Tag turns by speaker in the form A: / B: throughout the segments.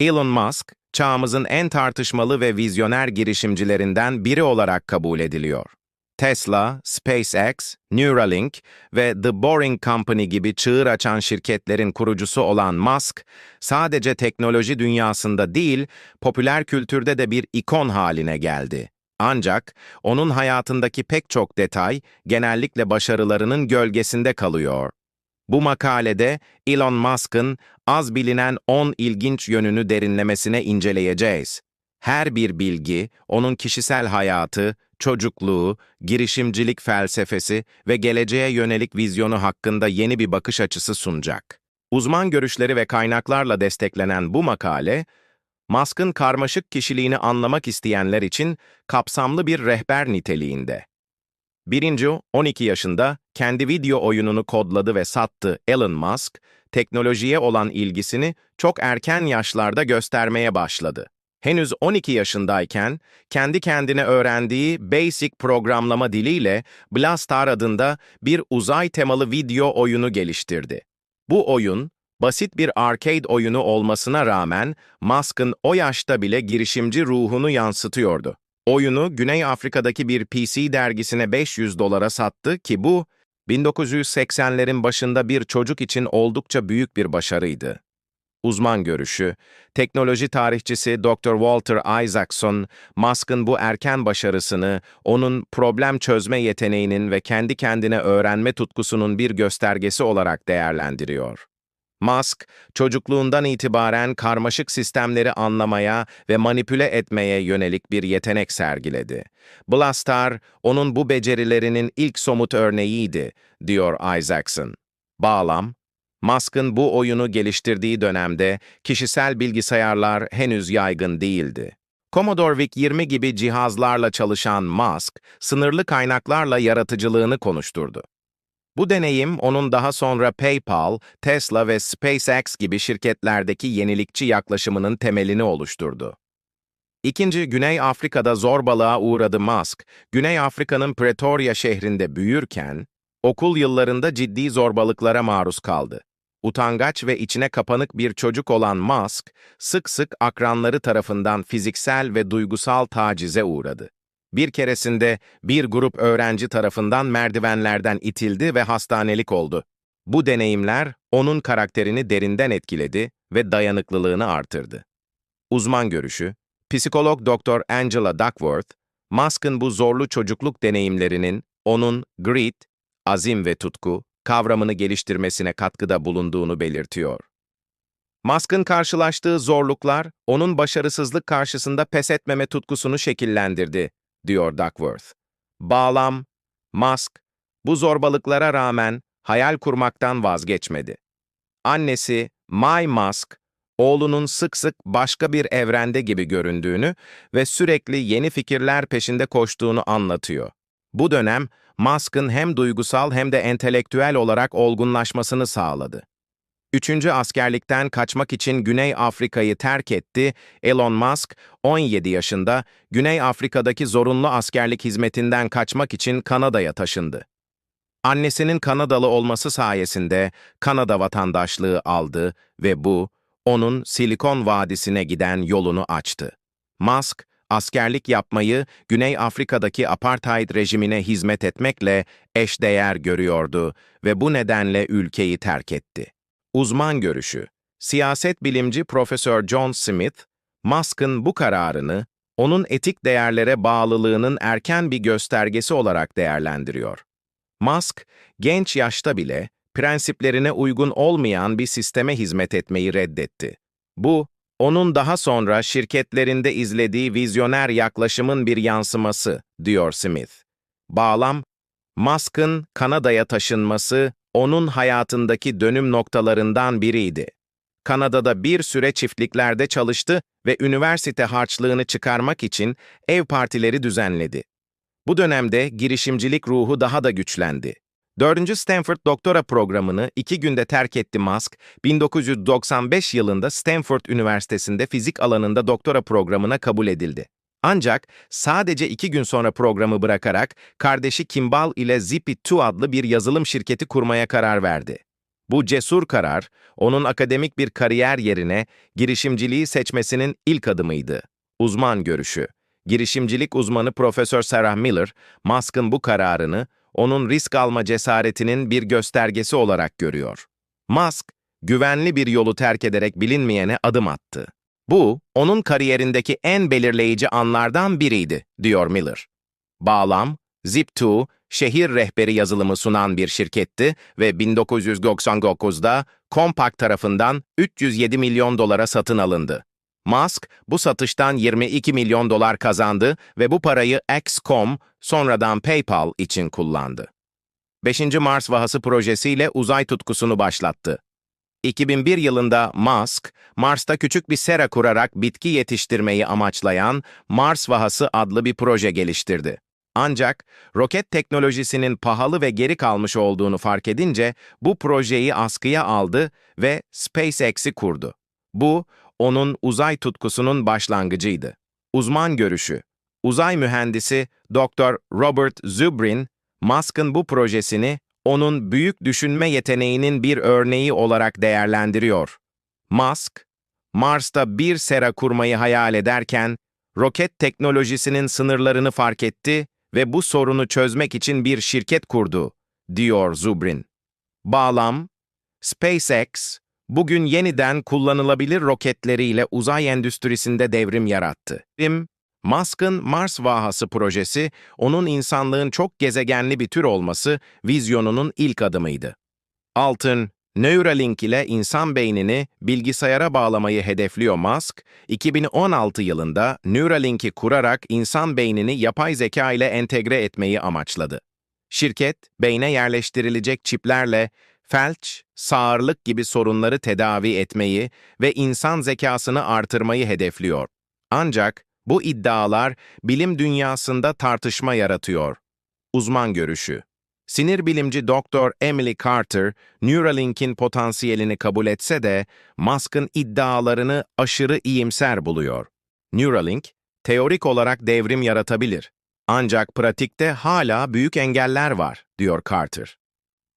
A: Elon Musk, çağımızın en tartışmalı ve vizyoner girişimcilerinden biri olarak kabul ediliyor. Tesla, SpaceX, Neuralink ve The Boring Company gibi çığır açan şirketlerin kurucusu olan Musk, sadece teknoloji dünyasında değil, popüler kültürde de bir ikon haline geldi. Ancak onun hayatındaki pek çok detay genellikle başarılarının gölgesinde kalıyor. Bu makalede Elon Musk'ın az bilinen 10 ilginç yönünü derinlemesine inceleyeceğiz. Her bir bilgi, onun kişisel hayatı, çocukluğu, girişimcilik felsefesi ve geleceğe yönelik vizyonu hakkında yeni bir bakış açısı sunacak. Uzman görüşleri ve kaynaklarla desteklenen bu makale, Musk'ın karmaşık kişiliğini anlamak isteyenler için kapsamlı bir rehber niteliğinde. Birinci, 12 yaşında kendi video oyununu kodladı ve sattı Elon Musk, teknolojiye olan ilgisini çok erken yaşlarda göstermeye başladı. Henüz 12 yaşındayken kendi kendine öğrendiği Basic programlama diliyle Blastar adında bir uzay temalı video oyunu geliştirdi. Bu oyun, basit bir arcade oyunu olmasına rağmen Musk'ın o yaşta bile girişimci ruhunu yansıtıyordu. Oyunu Güney Afrika'daki bir PC dergisine 500 dolara sattı ki bu, 1980'lerin başında bir çocuk için oldukça büyük bir başarıydı. Uzman görüşü, teknoloji tarihçisi Dr. Walter Isaacson, Musk'ın bu erken başarısını, onun problem çözme yeteneğinin ve kendi kendine öğrenme tutkusunun bir göstergesi olarak değerlendiriyor. Musk, çocukluğundan itibaren karmaşık sistemleri anlamaya ve manipüle etmeye yönelik bir yetenek sergiledi. Blastar, onun bu becerilerinin ilk somut örneğiydi, diyor Isaacson. Bağlam, Musk'ın bu oyunu geliştirdiği dönemde kişisel bilgisayarlar henüz yaygın değildi. Commodore VIC-20 gibi cihazlarla çalışan Musk, sınırlı kaynaklarla yaratıcılığını konuşturdu. Bu deneyim onun daha sonra PayPal, Tesla ve SpaceX gibi şirketlerdeki yenilikçi yaklaşımının temelini oluşturdu. İkinci, Güney Afrika'da zorbalığa uğradı Musk, Güney Afrika'nın Pretoria şehrinde büyürken, okul yıllarında ciddi zorbalıklara maruz kaldı. Utangaç ve içine kapanık bir çocuk olan Musk, sık sık akranları tarafından fiziksel ve duygusal tacize uğradı. Bir keresinde bir grup öğrenci tarafından merdivenlerden itildi ve hastanelik oldu. Bu deneyimler onun karakterini derinden etkiledi ve dayanıklılığını artırdı. Uzman görüşü, psikolog Dr. Angela Duckworth, Musk'ın bu zorlu çocukluk deneyimlerinin onun grit, azim ve tutku kavramını geliştirmesine katkıda bulunduğunu belirtiyor. Musk'ın karşılaştığı zorluklar, onun başarısızlık karşısında pes etmeme tutkusunu şekillendirdi diyor Duckworth. Bağlam, Musk, bu zorbalıklara rağmen hayal kurmaktan vazgeçmedi. Annesi, My Musk, oğlunun sık sık başka bir evrende gibi göründüğünü ve sürekli yeni fikirler peşinde koştuğunu anlatıyor. Bu dönem, Musk'ın hem duygusal hem de entelektüel olarak olgunlaşmasını sağladı. Üçüncü askerlikten kaçmak için Güney Afrika'yı terk etti, Elon Musk 17 yaşında Güney Afrika'daki zorunlu askerlik hizmetinden kaçmak için Kanada'ya taşındı. Annesinin Kanadalı olması sayesinde Kanada vatandaşlığı aldı ve bu, onun Silikon Vadisi'ne giden yolunu açtı. Musk, askerlik yapmayı Güney Afrika'daki apartheid rejimine hizmet etmekle eşdeğer görüyordu ve bu nedenle ülkeyi terk etti. Uzman görüşü, siyaset bilimci Profesör John Smith, Musk'ın bu kararını, onun etik değerlere bağlılığının erken bir göstergesi olarak değerlendiriyor. Musk, genç yaşta bile prensiplerine uygun olmayan bir sisteme hizmet etmeyi reddetti. Bu, onun daha sonra şirketlerinde izlediği vizyoner yaklaşımın bir yansıması, diyor Smith. Bağlam, Musk'ın Kanada'ya taşınması onun hayatındaki dönüm noktalarından biriydi. Kanada'da bir süre çiftliklerde çalıştı ve üniversite harçlığını çıkarmak için ev partileri düzenledi. Bu dönemde girişimcilik ruhu daha da güçlendi. Dördüncü Stanford doktora programını iki günde terk etti Musk, 1995 yılında Stanford Üniversitesi'nde fizik alanında doktora programına kabul edildi. Ancak sadece iki gün sonra programı bırakarak kardeşi Kimball ile Zippy2 adlı bir yazılım şirketi kurmaya karar verdi. Bu cesur karar, onun akademik bir kariyer yerine girişimciliği seçmesinin ilk adımıydı. Uzman görüşü. Girişimcilik uzmanı Profesör Sarah Miller, Musk'ın bu kararını onun risk alma cesaretinin bir göstergesi olarak görüyor. Musk, güvenli bir yolu terk ederek bilinmeyene adım attı. Bu, onun kariyerindeki en belirleyici anlardan biriydi, diyor Miller. Bağlam, Zip2, şehir rehberi yazılımı sunan bir şirketti ve 1999'da Compaq tarafından 307 milyon dolara satın alındı. Musk bu satıştan 22 milyon dolar kazandı ve bu parayı XCOM, sonradan PayPal için kullandı. 5. Mars vahası projesiyle uzay tutkusunu başlattı. 2001 yılında Musk, Mars'ta küçük bir sera kurarak bitki yetiştirmeyi amaçlayan Mars Vahası adlı bir proje geliştirdi. Ancak roket teknolojisinin pahalı ve geri kalmış olduğunu fark edince bu projeyi askıya aldı ve SpaceX'i kurdu. Bu, onun uzay tutkusunun başlangıcıydı. Uzman görüşü Uzay mühendisi Dr. Robert Zubrin, Musk'ın bu projesini onun büyük düşünme yeteneğinin bir örneği olarak değerlendiriyor. Musk, Mars'ta bir sera kurmayı hayal ederken, roket teknolojisinin sınırlarını fark etti ve bu sorunu çözmek için bir şirket kurdu, diyor Zubrin. Bağlam, SpaceX, bugün yeniden kullanılabilir roketleriyle uzay endüstrisinde devrim yarattı. Devrim, Musk'ın Mars vahası projesi, onun insanlığın çok gezegenli bir tür olması vizyonunun ilk adımıydı. Altın, Neuralink ile insan beynini bilgisayara bağlamayı hedefliyor Musk, 2016 yılında Neuralink'i kurarak insan beynini yapay zeka ile entegre etmeyi amaçladı. Şirket, beyne yerleştirilecek çiplerle felç, sağırlık gibi sorunları tedavi etmeyi ve insan zekasını artırmayı hedefliyor. Ancak bu iddialar bilim dünyasında tartışma yaratıyor. Uzman görüşü Sinir bilimci Dr. Emily Carter, Neuralink'in potansiyelini kabul etse de Musk'ın iddialarını aşırı iyimser buluyor. Neuralink, teorik olarak devrim yaratabilir. Ancak pratikte hala büyük engeller var, diyor Carter.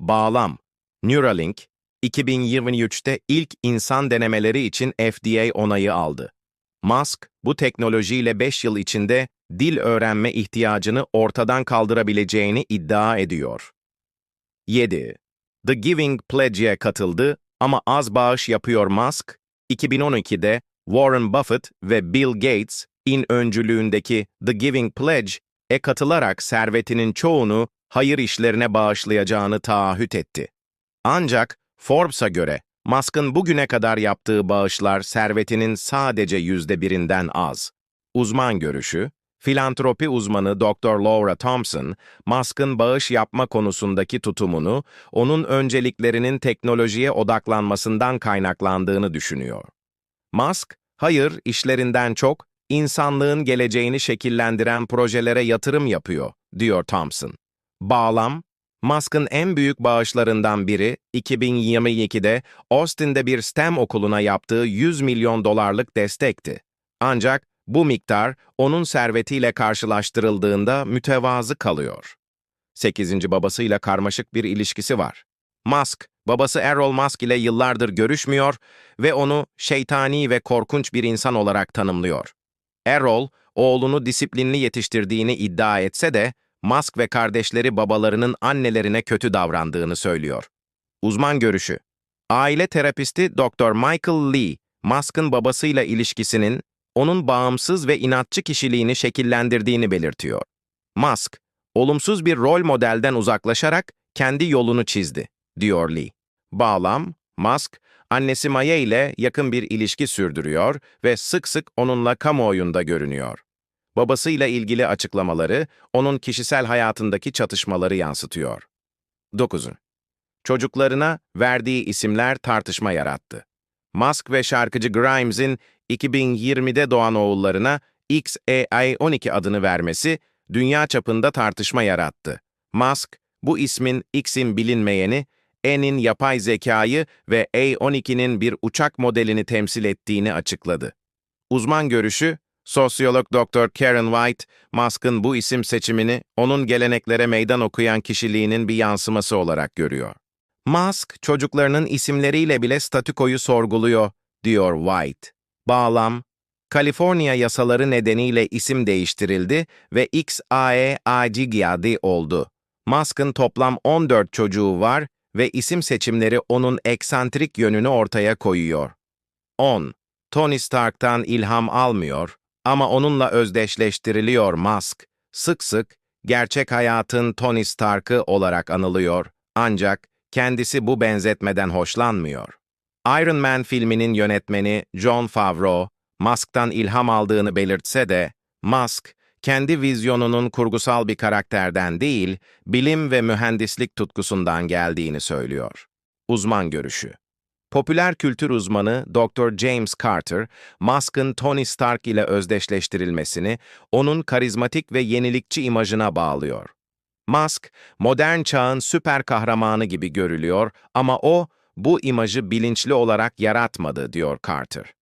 A: Bağlam Neuralink, 2023'te ilk insan denemeleri için FDA onayı aldı. Musk, bu teknolojiyle 5 yıl içinde dil öğrenme ihtiyacını ortadan kaldırabileceğini iddia ediyor. 7. The Giving Pledge'e katıldı ama az bağış yapıyor Musk, 2012'de Warren Buffett ve Bill Gates in öncülüğündeki The Giving Pledge'e katılarak servetinin çoğunu hayır işlerine bağışlayacağını taahhüt etti. Ancak Forbes'a göre Musk'ın bugüne kadar yaptığı bağışlar servetinin sadece yüzde birinden az. Uzman görüşü, filantropi uzmanı Dr. Laura Thompson, Musk'ın bağış yapma konusundaki tutumunu, onun önceliklerinin teknolojiye odaklanmasından kaynaklandığını düşünüyor. Musk, hayır işlerinden çok, insanlığın geleceğini şekillendiren projelere yatırım yapıyor, diyor Thompson. Bağlam, Musk'ın en büyük bağışlarından biri 2022'de Austin'de bir STEM okuluna yaptığı 100 milyon dolarlık destekti. Ancak bu miktar onun servetiyle karşılaştırıldığında mütevazı kalıyor. 8. babasıyla karmaşık bir ilişkisi var. Musk, babası Errol Musk ile yıllardır görüşmüyor ve onu şeytani ve korkunç bir insan olarak tanımlıyor. Errol, oğlunu disiplinli yetiştirdiğini iddia etse de, Musk ve kardeşleri babalarının annelerine kötü davrandığını söylüyor. Uzman görüşü Aile terapisti Dr. Michael Lee, Musk'ın babasıyla ilişkisinin onun bağımsız ve inatçı kişiliğini şekillendirdiğini belirtiyor. Musk, olumsuz bir rol modelden uzaklaşarak kendi yolunu çizdi, diyor Lee. Bağlam, Musk, annesi Maya ile yakın bir ilişki sürdürüyor ve sık sık onunla kamuoyunda görünüyor. Babasıyla ilgili açıklamaları, onun kişisel hayatındaki çatışmaları yansıtıyor. 9. Çocuklarına verdiği isimler tartışma yarattı. Musk ve şarkıcı Grimes'in 2020'de doğan oğullarına XAI-12 adını vermesi dünya çapında tartışma yarattı. Musk, bu ismin X'in bilinmeyeni, N'in yapay zekayı ve A12'nin bir uçak modelini temsil ettiğini açıkladı. Uzman görüşü, sosyolog Dr. Karen White, Musk'ın bu isim seçimini onun geleneklere meydan okuyan kişiliğinin bir yansıması olarak görüyor. Musk, çocuklarının isimleriyle bile statükoyu sorguluyor, diyor White. Bağlam, Kaliforniya yasaları nedeniyle isim değiştirildi ve XAE Acigiadi oldu. Musk'ın toplam 14 çocuğu var ve isim seçimleri onun eksantrik yönünü ortaya koyuyor. 10. Tony Stark'tan ilham almıyor ama onunla özdeşleştiriliyor Musk. Sık sık gerçek hayatın Tony Stark'ı olarak anılıyor ancak kendisi bu benzetmeden hoşlanmıyor. Iron Man filminin yönetmeni John Favreau, Musk'tan ilham aldığını belirtse de, Musk, kendi vizyonunun kurgusal bir karakterden değil, bilim ve mühendislik tutkusundan geldiğini söylüyor. Uzman görüşü Popüler kültür uzmanı Dr. James Carter, Musk'ın Tony Stark ile özdeşleştirilmesini onun karizmatik ve yenilikçi imajına bağlıyor. Musk, modern çağın süper kahramanı gibi görülüyor ama o, bu imajı bilinçli olarak yaratmadı, diyor Carter.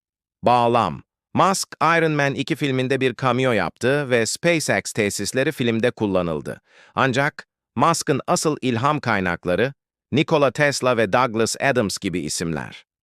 A: Bağlam Musk, Iron Man 2 filminde bir cameo yaptı ve SpaceX tesisleri filmde kullanıldı. Ancak Musk'ın asıl ilham kaynakları Nikola Tesla ve Douglas Adams gibi isimler.